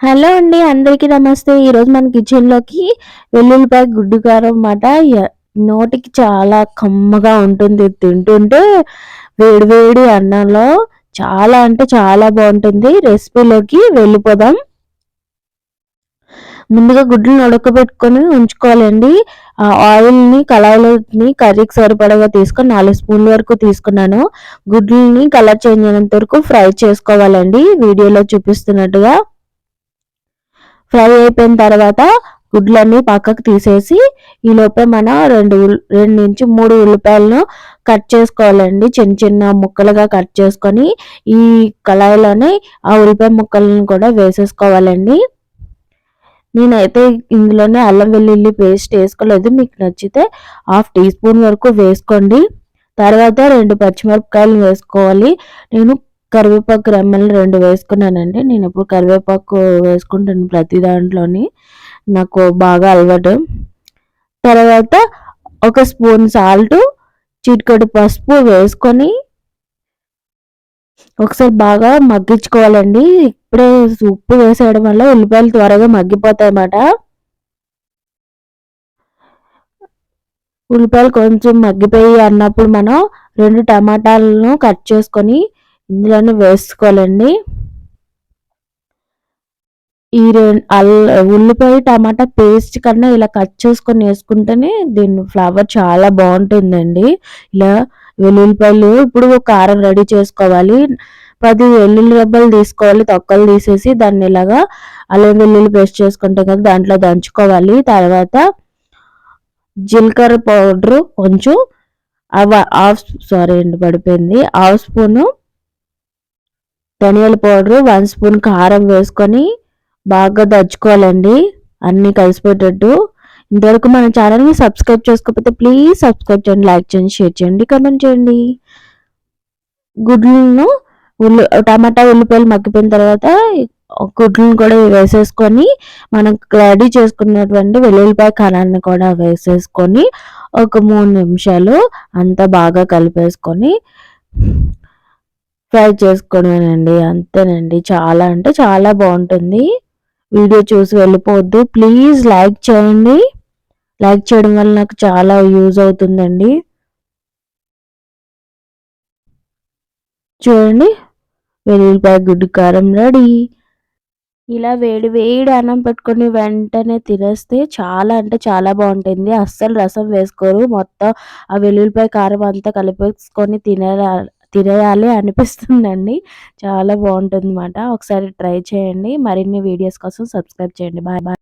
Hello అండి అందరికీ నమస్తే. ఈరోజు మన కిచెన్లోకి వెల్లుల్లిపాయ గుడ్డు కారం అన్నమాట. నోటికి చాలా కమ్మగా ఉంటుంది. తింటుంటే వేడివేడి అన్నంలో చాలా అంటే చాలా బాగుంటుంది. రెసిపీలోకి వెళ్ళిపోదాం. ముందుగా గుడ్లను ఉడకబెట్టుకొని ఉంచుకోవాలండి. ఆ ఆయిల్ని కళాయిలోని కర్రీకి సరిపడగా తీసుకొని నాలుగు స్పూన్ల వరకు తీసుకున్నాను. గుడ్లని కలర్ చేంజ్ అయినంత వరకు ఫ్రై చేసుకోవాలండి. వీడియోలో చూపిస్తున్నట్టుగా. ఫ్రై అయిపోయిన తర్వాత గుడ్లన్నీ పక్కకు తీసేసి ఈ లోపే మన రెండు రెండు నుంచి మూడు ఉల్లిపాయలను కట్ చేసుకోవాలండి. చిన్న చిన్న ముక్కలుగా కట్ చేసుకొని ఈ కళాయిలోనే ఆ ఉల్లిపాయ ముక్కలను కూడా వేసేసుకోవాలండి. నేనైతే ఇందులోనే అల్లం వెల్లుల్లి పేస్ట్ వేసుకోలేదు. మీకు నచ్చితే హాఫ్ టీ స్పూన్ వరకు వేసుకోండి. తర్వాత రెండు పచ్చిమిరపకాయలు వేసుకోవాలి. నేను కరివేపాకు రెమ్మలు రెండు వేసుకున్నానండి. నేను ఇప్పుడు కరివేపాకు వేసుకుంటాను ప్రతి దాంట్లోని. నాకు బాగా అలవాటు. తర్వాత ఒక స్పూన్ సాల్ట్ చిటికడు పసుపు వేసుకొని ఒకసారి బాగా మగ్గించుకోవాలండి. ఇప్పుడే ఉప్పు వేసేయడం వల్ల ఉల్లిపాయలు త్వరగా మగ్గిపోతాయి అన్నమాట ఉల్లిపాయలు కొంచెం మగ్గిపోయి అన్నప్పుడు మనం రెండు టమాటాలను కట్ చేసుకొని ఇందులోనే వేసుకోవాలండి. ఈ రెండు అల్ల ఉల్లిపాయ టమాటా పేస్ట్ కన్నా ఇలా కట్ చేసుకొని వేసుకుంటేనే దీని ఫ్లేవర్ చాలా బాగుంటుందండి. ఇలా వెల్లుల్లిపాయలు ఇప్పుడు కారం రెడీ చేసుకోవాలి. పది వెల్లుల్లి రబ్బలు తీసుకోవాలి తొక్కలు తీసేసి దాన్ని ఇలాగా అల్లం వెల్లుల్లి పేస్ట్ చేసుకుంటాం కదా దాంట్లో దంచుకోవాలి. తర్వాత జీలకర్ర పౌడరు కొంచెం అవ హాఫ్ సారీ అండి పడిపోయింది. హాఫ్ స్పూను ధనియాల పౌడర్ వన్ స్పూన్ కారం వేసుకొని బాగా దంచుకోవాలండి. అన్నీ కలిసిపోయేటట్టు. ఇంతవరకు మన ఛానల్ని సబ్స్క్రైబ్ చేసుకోకపోతే ప్లీజ్ సబ్స్క్రైబ్ చేయండి లైక్ చేయండి షేర్ చేయండి కమెంట్ చేయండి. గుడ్లను ఉల్లి టమాటా ఉల్లిపాయలు మగ్గిపోయిన తర్వాత గుడ్లను కూడా వేసేసుకొని మనం రెడీ చేసుకున్నటువంటి వెల్లుల్లిపాయ కారాన్ని కూడా వేసేసుకొని ఒక మూడు నిమిషాలు అంతా బాగా కలిపేసుకొని ఫ్రై చేసుకోవడమేనండి. అంతేనండి. చాలా అంటే చాలా బాగుంటుంది. వీడియో చూసి వెళ్ళిపోవద్దు. ప్లీజ్ లైక్ చేయండి. లైక్ చేయడం వల్ల నాకు చాలా యూజ్ అవుతుందండి. చూడండి. వెల్లుల్లిపాయ గుడ్డు కారం రెడీ. ఇలా వేడి వేడి అన్నం పెట్టుకొని వెంటనే తినేస్తే చాలా అంటే చాలా బాగుంటుంది. అస్సలు రసం వేసుకోరు. మొత్తం ఆ వెల్లుల్లిపాయ కారం అంతా కలిపేసుకొని తినే తినేయాలి అనిపిస్తుందండి. చాలా బాగుంటుంది అనమాట ఒకసారి ట్రై చేయండి. మరిన్ని వీడియోస్ కోసం సబ్స్క్రైబ్ చేయండి. Bye bye.